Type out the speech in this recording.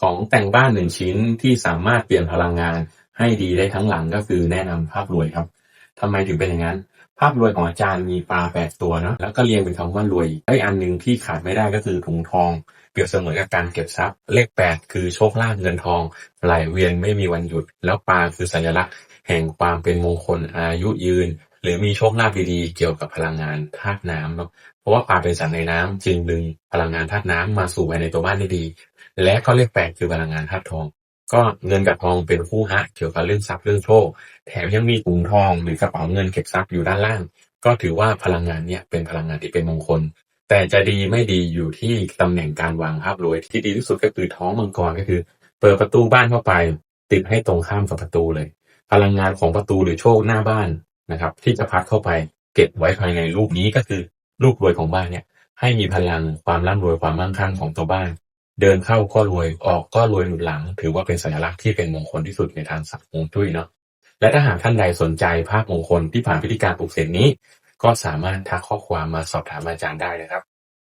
ของแต่งบ้านหนึ่งชิ้นที่สามารถเปลี่ยนพลังงานให้ดีได้ทั้งหลังก็คือแนะนำภาพรวยครับทำไมถึงเป็นอย่างนั้น ภาพรวยของอาจารย์มีปลาแปดตัวเนาะแล้วก็เรียงเป็นคำว่ารวยไอ้อันหนึ่งที่ขาดไม่ได้ก็คือถุงทองเปรียบเสมือนกับการเก็บทรัพย์เลขแปดคือโชคลาภเงินทองไหลเวียนไม่มีวันหยุด แล้วปลาคือสัญลักษณ์ แห่งความเป็นมงคลอายุยืน หรือมีโชคลาภดีๆ เกี่ยวกับพลังงานธาตุน้ำเนาะเพราะว่าปลาเป็นสัตว์ในน้ำจึงดึงพลังงานธาตุน้ำมาสู่ภายในตัวบ้านได้ดี และก็เลขแปดคือพลังงานธาตุทอง ก็เงินกับทองเป็นคู่ฮะเกี่ยวกับเรื่องทรัพย์เรื่องโชค แถมยังมีถุงทองหรือกระเป๋าเงินเก็บทรัพย์อยู่ด้านล่าง ก็ถือว่าพลังงานเนี่ยเป็นพลังงานที่เป็นมงคล แต่จะดีไม่ดีอยู่ที่ตำแหน่งการวางภาพรวยที่ดีที่สุดก็คือท้องมังกรก็คือ เปิดประตูบ้านเข้าไป ติดให้ตรงข้ามกับประตูเลย พลังงานของประตูหรือโชคหน้าบ้าน นะครับ ที่จะพัดเข้าไปเก็บไว้ภายในรูปนี้ก็คือรูปรวยของบ้านเนี่ย ให้มีพลังความร่ำรวยความมั่งคั่งของตัวบ้าน เดินเข้าก็รวยออกก็รวยหนุนหลัง ถือว่าเป็นสัญลักษณ์ที่เป็นมงคลที่สุดในทางศักดิ์ฮวงจุ้ยเนาะและถ้าหากท่านใดสนใจภาพมงคลที่ผ่านพิธีการปลุกเสกนี้ ก็สามารถทักข้อความมาสอบถามอาจารย์ได้นะครับ